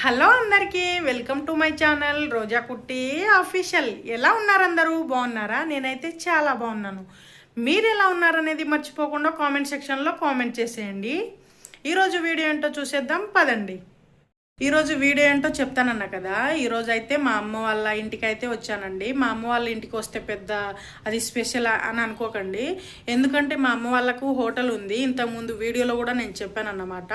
Hello అందరికీ welcome to my channel Roja Kutti official ఎలా ఉన్నారు అందరూ? బాగున్నారా? నేనైతే చాలా బాగున్నాను. మీరు ఎలా ఉన్నారనేది మర్చిపోకుండా కామెంట్ సెక్షన్లో కామెంట్ చేసేయండి. ఈరోజు వీడియో ఏంటో చూసేద్దాం పదండి. ఈరోజు వీడియో ఏంటో చెప్తానన్నా కదా. ఈరోజు అయితే మా అమ్మ వాళ్ళ ఇంటికి అయితే వచ్చానండి. మా అమ్మ వాళ్ళ ఇంటికి వస్తే పెద్ద అది స్పెషల్ అని అనుకోకండి. ఎందుకంటే మా అమ్మ వాళ్ళకు హోటల్ ఉంది. ఇంతకుముందు వీడియోలో కూడా నేను చెప్పాను అన్నమాట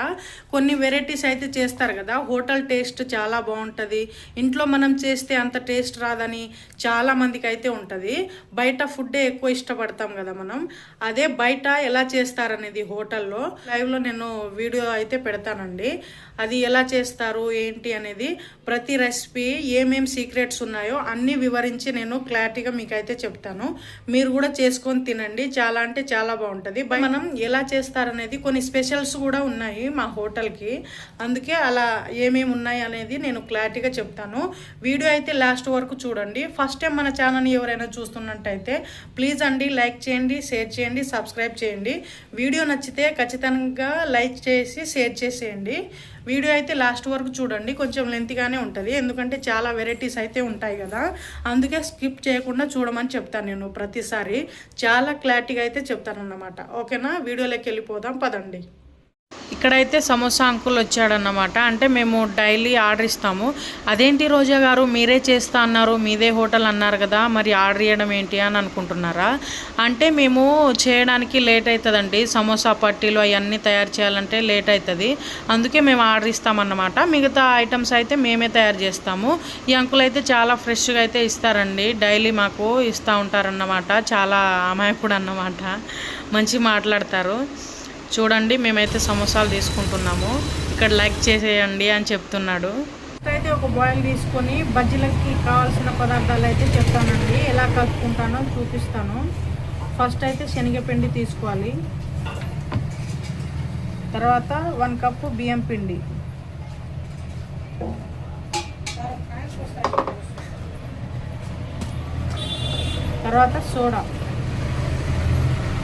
కొన్ని వెరైటీస్ అయితే చేస్తారు కదా. హోటల్ టేస్ట్ చాలా బాగుంటుంది. ఇంట్లో మనం చేస్తే అంత టేస్ట్ రాదని చాలా మందికి అయితే ఉంటుంది. బయట ఫుడ్డే ఎక్కువ ఇష్టపడతాం కదా మనం. అదే బయట ఎలా చేస్తారనేది హోటల్లో. లైవ్లో నేను వీడియో అయితే పెడతానండి. అది ఎలా చేస్తారు? ఏంటి అనేది ప్రతి రెసిపీ ఏమేమి సీక్రెట్స్ ఉన్నాయో అన్నీ వివరించి నేను క్లారిటీగా మీకైతే చెప్తాను. మీరు కూడా చేసుకొని తినండి. చాలా అంటే చాలా బాగుంటుంది. మనం ఎలా చేస్తారనేది కొన్ని స్పెషల్స్ కూడా ఉన్నాయి మా హోటల్కి. అందుకే అలా ఏమేమి ఉన్నాయి అనేది నేను క్లారిటీగా చెప్తాను. వీడియో అయితే లాస్ట్ వరకు చూడండి. ఫస్ట్ టైం మన ఛానల్ని ఎవరైనా చూస్తున్నట్టయితే ప్లీజ్ అండి లైక్ చేయండి షేర్ చేయండి సబ్స్క్రైబ్ చేయండి. వీడియో నచ్చితే ఖచ్చితంగా లైక్ చేసి షేర్ చేసేయండి. వీడియో అయితే లాస్ట్ వరకు చూడండి. కొంచెం లెంత్గానే ఉంటుంది. ఎందుకంటే చాలా వెరైటీస్ అయితే ఉంటాయి కదా. అందుకే స్కిప్ చేయకుండా చూడమని చెప్తాను నేను ప్రతిసారి. చాలా క్లారిటీగా అయితే చెప్తాను అన్నమాట ఓకేనా? వీడియోలోకి వెళ్ళిపోదాం. పదండి. ఇక్కడైతే సమోసా అంకుల్ వచ్చాడన్నమాట. అంటే మేము డైలీ ఆర్డర్ ఇస్తాము. అదేంటి రోజా గారు మీరే చేస్తా అన్నారు మీదే హోటల్ అన్నారు కదా మరి ఆర్డర్ ఇవ్వడం ఏంటి అని అనుకుంటున్నారా? అంటే మేము చేయడానికి లేట్ అవుతుందండి సమోసా పట్టీలు అవన్నీ తయారు చేయాలంటే లేట్ అవుతుంది అందుకే మేము ఆర్డర్ ఇస్తామన్నమాట. మిగతా ఐటమ్స్ అయితే మేమే తయారు చేస్తాము. ఈ అంకుల్ అయితే చాలా ఫ్రెష్గా అయితే ఇస్తారండి. డైలీ మాకు ఇస్తూ ఉంటారన్నమాట. చాలా అమాయకుడు అన్నమాట. మంచి మాట్లాడతారు. చూడండి మేమైతే సమోసాలు తీసుకుంటున్నాము. ఇక్కడ లైక్ చేసేయండి అని చెప్తున్నాడు. అయితే ఒక బాయిల్ తీసుకొని బజ్జీలకి కావాల్సిన పదార్థాలు అయితే చెప్తానండి. ఎలా కలుపుకుంటానో చూపిస్తాను. ఫస్ట్ అయితే శనగపిండి తీసుకోవాలి. తర్వాత వన్ కప్పు బియ్యం పిండి. తర్వాత సోడా.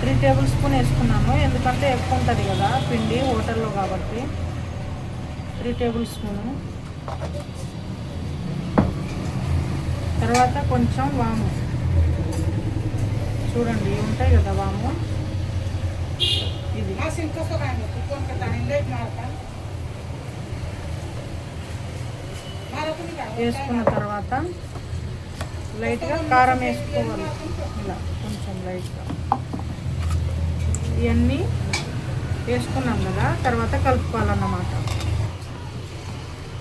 త్రీ టేబుల్ స్పూన్ వేసుకున్నాను ఎందుకంటే ఎక్కువ ఉంటుంది కదా పిండి హోటల్లో కాబట్టి. Three tablespoon. తర్వాత కొంచెం వాము. చూడండి ఉంటాయి కదా వాము? ఇది. వేసుకున్న తర్వాత లైట్గా కారం వేసుకోవాలి. ఇలా కొంచెం లైట్గా. ఇవన్నీ వేసుకున్నాం కదా తర్వాత కలుపుకోవాలన్నమాట.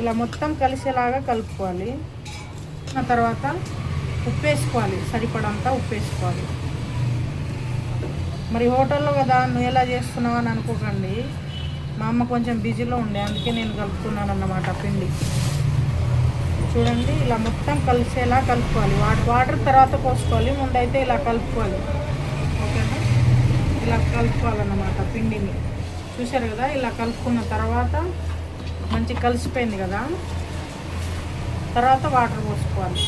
ఇలా మొత్తం కలిసేలాగా కలుపుకోవాలి. ఆ తర్వాత ఉప్పు వేసుకోవాలి సరిపడంత ఉప్పు వేసుకోవాలి మరి హోటల్లో కదా నువ్వు ఎలా చేస్తున్నావు అని అనుకోకండి. మా అమ్మ కొంచెం బిజీలో ఉండే అందుకే నేను కలుపుకున్నాను అన్నమాట పిండి. చూడండి ఇలా మొత్తం కలిసేలా కలుపుకోవాలి. వాటర్ వాటర్ తర్వాత పోసుకోవాలి ముందైతే ఇలా కలుపుకోవాలి. ఇలా కలుపుకోవాలన్నమాట పిండిని. చూశారు కదా? ఇలా కలుపుకున్న తర్వాత మంచి కలిసిపోయింది కదా? తర్వాత వాటర్ పోసుకోవాలి.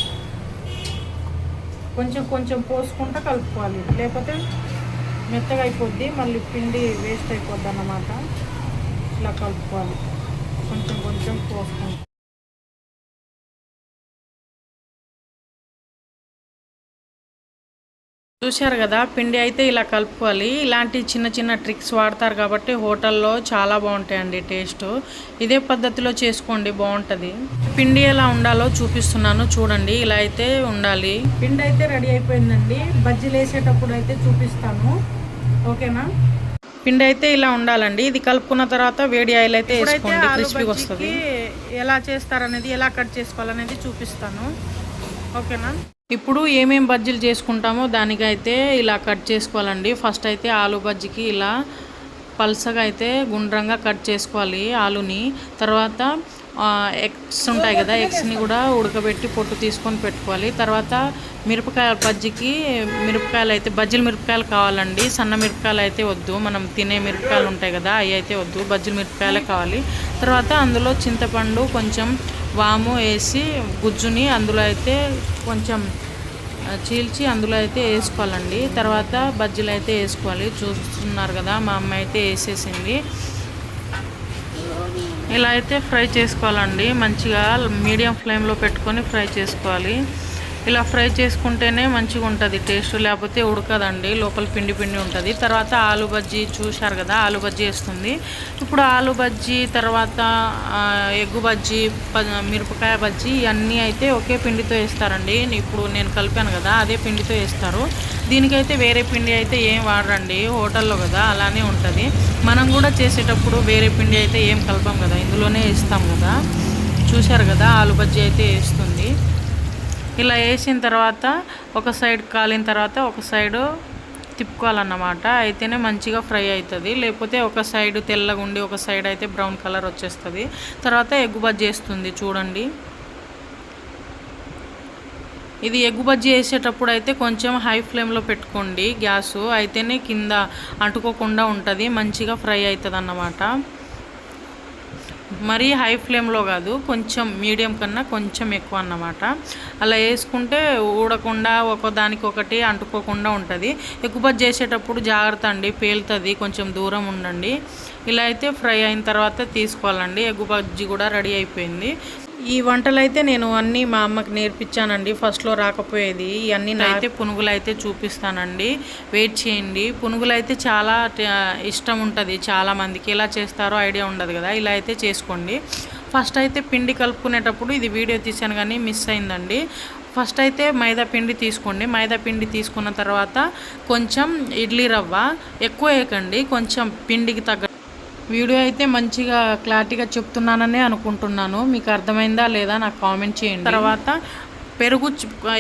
కొంచెం కొంచెం పోసుకుంటూ కలుపుకోవాలి. లేకపోతే మెత్తగా అయిపోద్ది మళ్ళీ పిండి వేస్ట్ అయిపోద్ది అన్నమాట ఇలా కలుపుకోవాలి. కొంచెం కొంచెం పోసుకుంటాం. చూశారు కదా పిండి అయితే ఇలా కలుపుకోవాలి. ఇలాంటి చిన్న చిన్న ట్రిక్స్ వాడతారు కాబట్టి హోటల్లో చాలా బాగుంటాయండి టేస్ట్. ఇదే పద్ధతిలో చేసుకోండి బాగుంటుంది. పిండి ఎలా ఉండాలో చూపిస్తున్నాను చూడండి. ఇలా అయితే ఉండాలి. పిండి అయితే రెడీ అయిపోయిందండి. బజ్జీలు వేసేటప్పుడు అయితే చూపిస్తాను ఓకేనా పిండి అయితే ఇలా ఉండాలండి. ఇది కలుపుకున్న తర్వాత వేడి ఆయిల్ అయితే వేసుకోండి క్రిస్పీగా వస్తుంది. ఎలా చేస్తారనేది ఎలా కట్ చేసుకోవాలనేది చూపిస్తాను. ఓకేనా ఇప్పుడు ఏమేం బజ్జీలు చేసుకుంటామో దానికైతే ఇలా కట్ చేసుకోవాలండి. ఫస్ట్ అయితే ఆలు బజ్జీకి ఇలా పల్సగా అయితే గుండ్రంగా కట్ చేసుకోవాలి ఆలుని. తర్వాత ఎగ్స్ ఉంటాయి కదా ఎగ్స్ని కూడా ఉడకబెట్టి పొట్టు తీసుకొని పెట్టుకోవాలి. తర్వాత మిరపకాయ బజ్జీకి మిరపకాయలు అయితే బజ్జీలు మిరపకాయలు కావాలండి. సన్న మిరపకాయలు అయితే వద్దు. మనం తినే మిరపకాయలు ఉంటాయి కదా అవి అయితే వద్దు. బజ్జీలు మిరపకాయలే కావాలి. తర్వాత అందులో చింతపండు కొంచెం వాము వేసి గుజ్జుని అందులో అయితే కొంచెం చీల్చి అందులో అయితే వేసుకోవాలండి. తర్వాత బజ్జీలు అయితే వేసుకోవాలి. చూస్తున్నారు కదా మా అమ్మ అయితే వేసేసింది. ఇలా అయితే ఫ్రై చేసుకోవాలండి. మంచిగా మీడియం ఫ్లేమ్లో పెట్టుకొని ఫ్రై చేసుకోవాలి. ఇలా ఫ్రై చేసుకుంటేనే మంచిగా ఉంటుంది టేస్ట్ లేకపోతే ఉడకదండి లోపల పిండి పిండి ఉంటుంది. తర్వాత ఆలు బజ్జీ చూశారు కదా ఆలు బజ్జీ వేస్తుంది. ఇప్పుడు ఆలు బజ్జీ తర్వాత ఎగ్గు బజ్జీ ప- మిరపకాయ బజ్జీ ఇవన్నీ అయితే ఒకే పిండితో వేస్తారండి. ఇప్పుడు నేను కలిపాను కదా అదే పిండితో వేస్తారు. దీనికైతే వేరే పిండి అయితే ఏం వాడరండి హోటల్లో కదా అలానే ఉంటుంది. మనం కూడా చేసేటప్పుడు వేరే పిండి అయితే ఏం కలపం కదా ఇందులోనే వేస్తాం కదా. చూశారు కదా ఆలు బజ్జీ అయితే వేస్తుంది. ఇలా వేసిన తర్వాత ఒక సైడ్ కాలిన తర్వాత ఒక సైడు తిప్పుకోవాలన్నమాట. అయితేనే మంచిగా ఫ్రై అవుతుంది లేకపోతే ఒక సైడ్ తెల్లగా ఉండి ఒక సైడ్ అయితే బ్రౌన్ కలర్ వచ్చేస్తుంది. తర్వాత ఎగ్గు బజ్జీ వేస్తుంది చూడండి. ఇది ఎగ్గు బజ్జీ వేసేటప్పుడు అయితే కొంచెం హై ఫ్లేమ్లో పెట్టుకోండి గ్యాసు. అయితేనే కింద అంటుకోకుండా ఉంటుంది. మంచిగా ఫ్రై అవుతుంది అన్నమాట మరీ హై ఫ్లేమ్లో కాదు కొంచెం మీడియం కన్నా కొంచెం ఎక్కువ అన్నమాట. అలా వేసుకుంటే ఊడకుండా ఒకదానికి ఒకటి అంటుకోకుండా ఉంటుంది. ఎక్కువ చేసేటప్పుడు జాగ్రత్త అండి పేలుతుంది కొంచెం దూరం ఉండండి. ఇలా అయితే ఫ్రై అయిన తర్వాత తీసుకోవాలండి. ఎగ్గు బజ్జీ కూడా రెడీ అయిపోయింది. ఈ వంటలు అయితే నేను అన్నీ మా అమ్మకి నేర్పించానండి. ఫస్ట్లో రాకపోయేది. ఇవన్నీ అయితే పునుగులు అయితే చూపిస్తానండి. వెయిట్ చేయండి. పునుగులు అయితే చాలా ఇష్టం ఉంటుంది చాలామందికి ఎలా చేస్తారో ఐడియా ఉండదు కదా. ఇలా అయితే చేసుకోండి. ఫస్ట్ అయితే పిండి కలుపుకునేటప్పుడు ఇది వీడియో తీసాను కానీ మిస్ అయిందండి. ఫస్ట్ అయితే మైదా పిండి తీసుకోండి. మైదా పిండి తీసుకున్న తర్వాత కొంచెం ఇడ్లీ రవ్వ ఎక్కువ వేయకండి. కొంచెం పిండికి తగ్గ వీడియో అయితే మంచిగా క్లారిటీగా చెప్తున్నాననే అనుకుంటున్నాను. మీకు అర్థమైందా లేదా నాకు కామెంట్ చేయండి. తర్వాత పెరుగు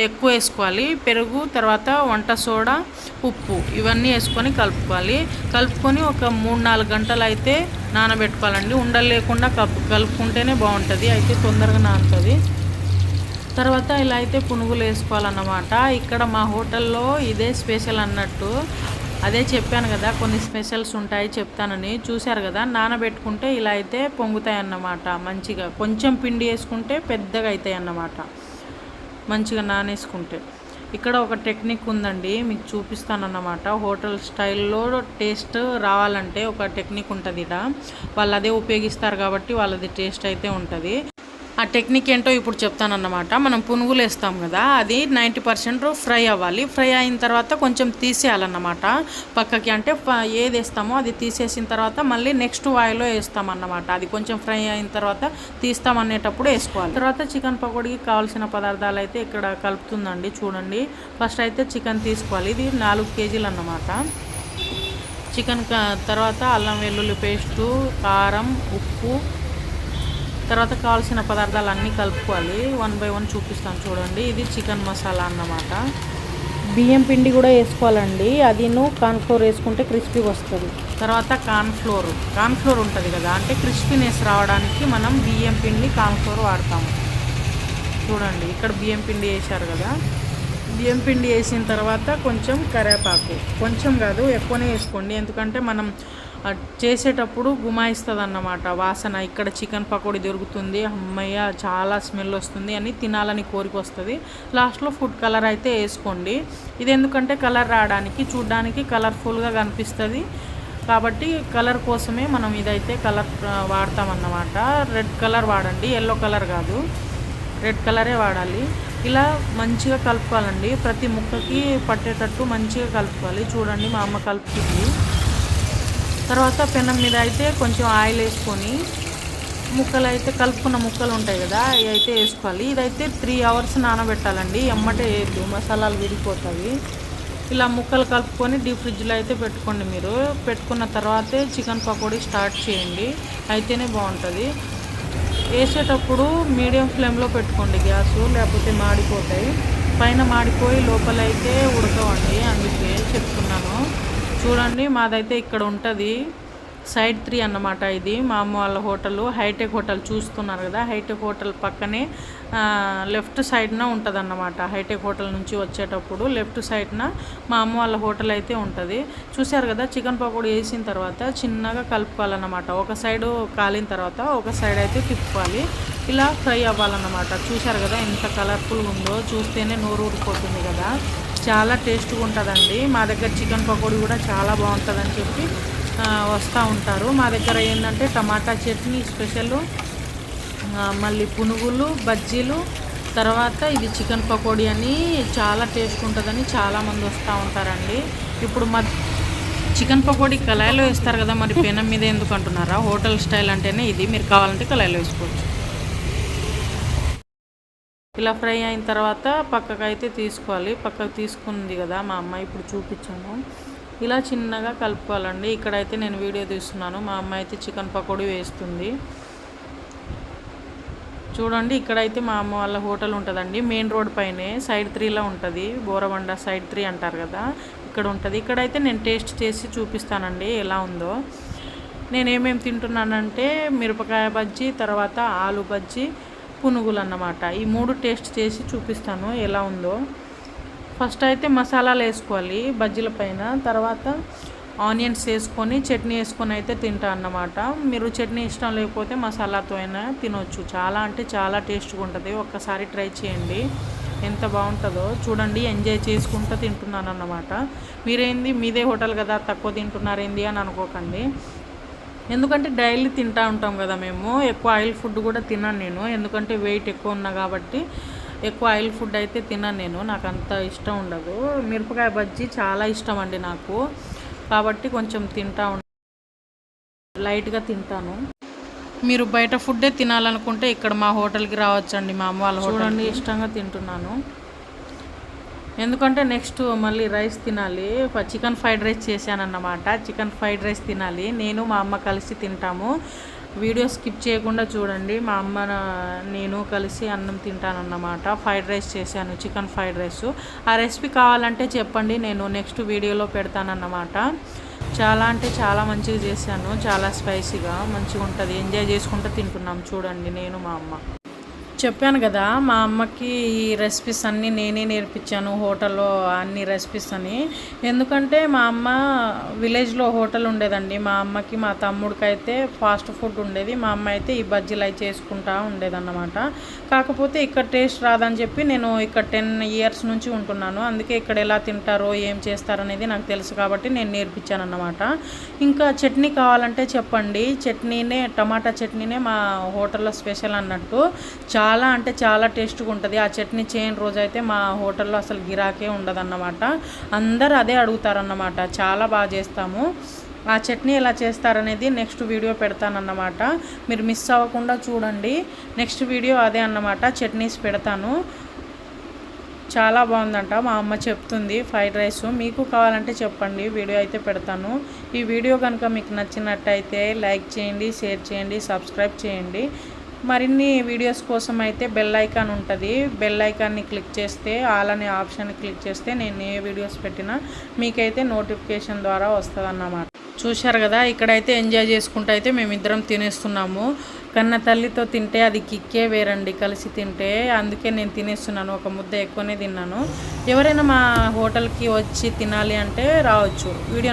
ఎక్కువ వేసుకోవాలి. పెరుగు తర్వాత వంట సోడా ఉప్పు ఇవన్నీ వేసుకొని కలుపుకోవాలి. కలుపుకొని ఒక మూడు నాలుగు గంటలు అయితే నానబెట్టుకోవాలండి. ఉండలు లేకుండా కలుపు కలుపుకుంటేనే బాగుంటుంది. అయితే తొందరగా నానుతుంది. తర్వాత ఇలా అయితే పునుగులు వేసుకోవాలన్నమాట. ఇక్కడ మా హోటల్లో ఇదే స్పెషల్ అన్నట్టు. అదే చెప్పాను కదా కొన్ని స్పెషల్స్ ఉంటాయి చెప్తానని. చూశారు కదా నానబెట్టుకుంటే ఇలా అయితే పొంగుతాయి అన్నమాట మంచిగా కొంచెం పిండి వేసుకుంటే పెద్దగా అవుతాయి అన్నమాట మంచిగా నానేసుకుంటే. ఇక్కడ ఒక టెక్నిక్ ఉందండి మీకు చూపిస్తానన్నమాట. హోటల్ స్టైల్లో టేస్ట్ రావాలంటే ఒక టెక్నిక్ ఉంటుంది ఇట వాళ్ళు అదే ఉపయోగిస్తారు కాబట్టి వాళ్ళది టేస్ట్ అయితే ఉంటుంది. ఆ టెక్నిక్ ఏంటో ఇప్పుడు చెప్తానన్నమాట. మనం పునుగులు వేస్తాం కదా అది నైంటీ పర్సెంట్ ఫ్రై అవ్వాలి. ఫ్రై అయిన తర్వాత కొంచెం తీసేయాలన్నమాట. పక్కకి అంటే ప- ఏది వేస్తామో అది తీసేసిన తర్వాత మళ్ళీ నెక్స్ట్ వాయిలో వేస్తామన్నమాట. అది కొంచెం ఫ్రై అయిన తర్వాత తీస్తాం అనేటప్పుడు వేసుకోవాలి. తర్వాత చికెన్ పకోడీకి కావాల్సిన పదార్థాలు అయితే ఇక్కడ కలుపుతుందండి చూడండి. ఫస్ట్ అయితే చికెన్ తీసుకోవాలి. ఇది నాలుగు కేజీలు అన్నమాట చికెన్ క- తర్వాత అల్లం వెల్లుల్లి పేస్టు కారం ఉప్పు తర్వాత కావాల్సిన పదార్థాలు అన్నీ కలుపుకోవాలి. వన్ బై వన్ చూపిస్తాను చూడండి. ఇది చికెన్ మసాలా అన్నమాట. బియ్యం పిండి కూడా వేసుకోవాలండి. అదిను కార్న్ఫ్లోర్ వేసుకుంటే క్రిస్పీగా వస్తుంది. తర్వాత కార్న్ఫ్లోర్ కార్న్ఫ్లోర్ ఉంటుంది కదా అంటే క్రిస్పీనెస్ రావడానికి మనం బియ్యం పిండి కార్న్ఫ్లోర్ వాడతాము. చూడండి ఇక్కడ బియ్యం పిండి వేశారు కదా. బియ్యం పిండి వేసిన తర్వాత కొంచెం కరేపాకు కొంచెం కాదు ఎక్కువనే వేసుకోండి. ఎందుకంటే మనం చేసేటప్పుడు గుమాయిస్తుంది అన్నమాట వాసన ఇక్కడ చికెన్ పకోడీ దొరుకుతుంది అమ్మయ్య చాలా స్మెల్ వస్తుంది అని తినాలని కోరిక వస్తుంది. లాస్ట్లో ఫుడ్ కలర్ అయితే వేసుకోండి. ఇది ఎందుకంటే కలర్ రావడానికి చూడ్డానికి కలర్ఫుల్గా కనిపిస్తుంది. కాబట్టి కలర్ కోసమే మనం ఇదైతే కలర్ వాడతామన్నమాట. రెడ్ కలర్ వాడండి ఎల్లో కలర్ కాదు. రెడ్ కలరే వాడాలి. ఇలా మంచిగా కలుపుకోవాలండి. ప్రతి ముక్కకి పట్టేటట్టు మంచిగా కలుపుకోవాలి. చూడండి మా అమ్మ కలుపుతుంది. తర్వాత పెనం మీద అయితే కొంచెం ఆయిల్ వేసుకొని ముక్కలు అయితే కలుపుకున్న ముక్కలు ఉంటాయి కదా అవి అయితే వేసుకోవాలి. ఇదైతే త్రీ అవర్స్ నానబెట్టాలండి. ఎమ్మటే వేయద్దు మసాలాలు విడిపోతాయి. ఇలా ముక్కలు కలుపుకొని డీప్ ఫ్రిడ్జ్లో అయితే పెట్టుకోండి మీరు. పెట్టుకున్న తర్వాతే చికెన్ పకోడీ స్టార్ట్ చేయండి. అయితేనే బాగుంటుంది. వేసేటప్పుడు మీడియం ఫ్లేమ్లో పెట్టుకోండి గ్యాస్ లేకపోతే మాడిపోతాయి. పైన మాడిపోయి లోపల అయితే ఉడకవండి అందుకే చెప్తున్నాను. చూడండి మాదైతే ఇక్కడ ఉంటుంది. సైడ్ త్రీ అన్నమాట ఇది. మా అమ్మ వాళ్ళ హోటల్. హైటెక్ హోటల్ చూస్తున్నారు కదా. హైటెక్ హోటల్ పక్కనే లెఫ్ట్ సైడ్న ఉంటుంది అన్నమాట హైటెక్ హోటల్ నుంచి వచ్చేటప్పుడు లెఫ్ట్ సైడ్న మా అమ్మ వాళ్ళ హోటల్ అయితే ఉంటుంది. చూశారు కదా చికెన్ పకోడీ వేసిన తర్వాత చిన్నగా కలుపుకోవాలన్నమాట. ఒక సైడు కాలిన తర్వాత ఒక సైడ్ అయితే తిప్పుకోవాలి. ఇలా ఫ్రై అవ్వాలన్నమాట. చూశారు కదా ఎంత కలర్ఫుల్గా ఉందో. చూస్తేనే నోరు ఊరిపోతుంది కదా. చాలా టేస్ట్గా ఉంటుందండి. మా దగ్గర చికెన్ పకోడీ కూడా చాలా బాగుంటుందని చెప్పి వస్తూ ఉంటారు. మా దగ్గర ఏంటంటే టమాటా చట్నీ స్పెషల్ మళ్ళీ పునుగులు బజ్జీలు తర్వాత ఇది చికెన్ పకోడీ అని చాలా టేస్ట్ ఉంటుందని చాలామంది వస్తూ ఉంటారండి. ఇప్పుడు మా చికెన్ పకోడీ కళాయిలో వేస్తారు కదా మరి పెనం మీద ఎందుకు అంటున్నారా? హోటల్ స్టైల్ అంటేనే ఇది. మీరు కావాలంటే కళాయిలో వేసుకోవచ్చు. ఇలా ఫ్రై అయిన తర్వాత పక్కకు అయితే తీసుకోవాలి. పక్కకు తీసుకుంది కదా మా అమ్మాయి ఇప్పుడు చూపించాను. ఇలా చిన్నగా కలుపుకోవాలండి. ఇక్కడైతే నేను వీడియో తీస్తున్నాను. మా అమ్మాయి అయితే చికెన్ పకోడీ వేస్తుంది. చూడండి ఇక్కడైతే మా అమ్మ వాళ్ళ హోటల్ ఉంటుందండి. మెయిన్ రోడ్ పైనే సైడ్ త్రీలో ఉంటుంది. బోరబండ సైడ్ త్రీ అంటారు కదా ఇక్కడ ఉంటుంది. ఇక్కడైతే నేను టేస్ట్ చేసి చూపిస్తానండి ఎలా ఉందో. నేను ఏమేమి తింటున్నానంటే మిరపకాయ బజ్జీ తర్వాత ఆలు బజ్జీ పునుగులు అన్నమాట ఈ మూడు టేస్ట్ చేసి చూపిస్తాను ఎలా ఉందో. ఫస్ట్ అయితే మసాలాలు వేసుకోవాలి బజ్జీల పైన. తర్వాత ఆనియన్స్ వేసుకొని చట్నీ వేసుకొని అయితే తింటా అన్నమాట. మీరు చట్నీ ఇష్టం లేకపోతే మసాలాతో అయినా తినొచ్చు. చాలా అంటే చాలా టేస్ట్గా ఉంటుంది. ఒక్కసారి ట్రై చేయండి. ఎంత బాగుంటుందో. చూడండి ఎంజాయ్ చేసుకుంటూ తింటున్నాను అన్నమాట మీరేంది? మీదే హోటల్ కదా తక్కువ తింటున్నారేంది అని అనుకోకండి. ఎందుకంటే డైలీ తింటూ ఉంటాం కదా మేము. ఎక్కువ ఆయిల్ ఫుడ్ కూడా తిన్నాను నేను. ఎందుకంటే వెయిట్ ఎక్కువ ఉన్నా కాబట్టి ఎక్కువ ఆయిల్ ఫుడ్ అయితే తిన్నాను నేను. నాకు అంత ఇష్టం ఉండదు. మిరపకాయ బజ్జీ చాలా ఇష్టం అండి నాకు. కాబట్టి కొంచెం తింటా లైట్గా తింటాను. మీరు బయట ఫుడ్డే తినాలనుకుంటే ఇక్కడ మా హోటల్కి రావచ్చండి. మా అమ్మ వాళ్ళ చూడండి ఇష్టంగా తింటున్నాను. ఎందుకంటే నెక్స్ట్ మళ్ళీ రైస్ తినాలి. చికెన్ ఫ్రైడ్ రైస్ చేశానన్నమాట. చికెన్ ఫ్రైడ్ రైస్ తినాలి. నేను మా అమ్మ కలిసి తింటాము. వీడియో స్కిప్ చేయకుండా చూడండి. మా అమ్మ నేను కలిసి అన్నం తింటానన్నమాట. ఫ్రైడ్ రైస్ చేశాను చికెన్ ఫ్రైడ్ రైస్ ఆ రెసిపీ కావాలంటే చెప్పండి. నేను నెక్స్ట్ వీడియోలో పెడతానన్నమాట. చాలా అంటే చాలా మంచిగా చేశాను. చాలా స్పైసీగా మంచిగా ఉంటుంది. ఎంజాయ్ చేసుకుంటూ తింటున్నాం. చూడండి నేను మా అమ్మ. చెప్పాను కదా మా అమ్మకి ఈ రెసిపీస్ అన్నీ నేనే నేర్పించాను హోటల్లో అన్ని రెసిపీస్ అని. ఎందుకంటే మా అమ్మ విలేజ్లో హోటల్ ఉండేదండి. మా అమ్మకి మా తమ్ముడికి అయితే ఫాస్ట్ ఫుడ్ ఉండేది. మా అమ్మ అయితే ఈ బజ్జీలు అవి చేసుకుంటా ఉండేదన్నమాట. కాకపోతే ఇక్కడ టేస్ట్ రాదని చెప్పి నేను ఇక్కడ టెన్ ఇయర్స్ నుంచి ఉంటున్నాను. అందుకే ఇక్కడ ఎలా తింటారో ఏం చేస్తారనేది నాకు తెలుసు కాబట్టి నేను నేర్పించాను అన్నమాట ఇంకా చట్నీ కావాలంటే చెప్పండి. చట్నీనే టమాటా చట్నీనే మా హోటల్లో స్పెషల్ అన్నట్టు. చాలా చాలా అంటే చాలా టేస్ట్గా ఉంటుంది. ఆ చట్నీ చేయని రోజైతే మా హోటల్లో అసలు గిరాకే ఉండదన్నమాట. అందరు అదే అడుగుతారన్నమాట. చాలా బాగా చేస్తాము. ఆ చట్నీ ఎలా చేస్తారనేది నెక్స్ట్ వీడియో పెడతానన్నమాట. మీరు మిస్ అవ్వకుండా చూడండి. నెక్స్ట్ వీడియో అదే అన్నమాట. చట్నీస్ పెడతాను. చాలా బాగుందంట. మా అమ్మ చెప్తుంది ఫ్రైడ్ రైస్. మీకు కావాలంటే చెప్పండి. వీడియో అయితే పెడతాను. ఈ వీడియో కనుక మీకు నచ్చినట్టయితే లైక్ చేయండి షేర్ చేయండి సబ్స్క్రైబ్ చేయండి. మరిన్ని వీడియోస్ కోసం అయితే బెల్ ఐకాన్ ఉంటుంది. బెల్ ఐకాన్ని క్లిక్ చేస్తే ఆల్ అనే ఆప్షన్ క్లిక్ చేస్తే నేను ఏ వీడియోస్ పెట్టినా మీకైతే నోటిఫికేషన్ ద్వారా వస్తుంది చూశారు కదా ఇక్కడైతే ఎంజాయ్ చేసుకుంటూ అయితే మేమిద్దరం తినేస్తున్నాము. కన్న తల్లితో తింటే అది కిక్కే వేరండి కలిసి తింటే. అందుకే నేను తినేస్తున్నాను ఒక ముద్ద ఎక్కువనే తిన్నాను. ఎవరైనా మా హోటల్కి వచ్చి తినాలి అంటే రావచ్చు. వీడియో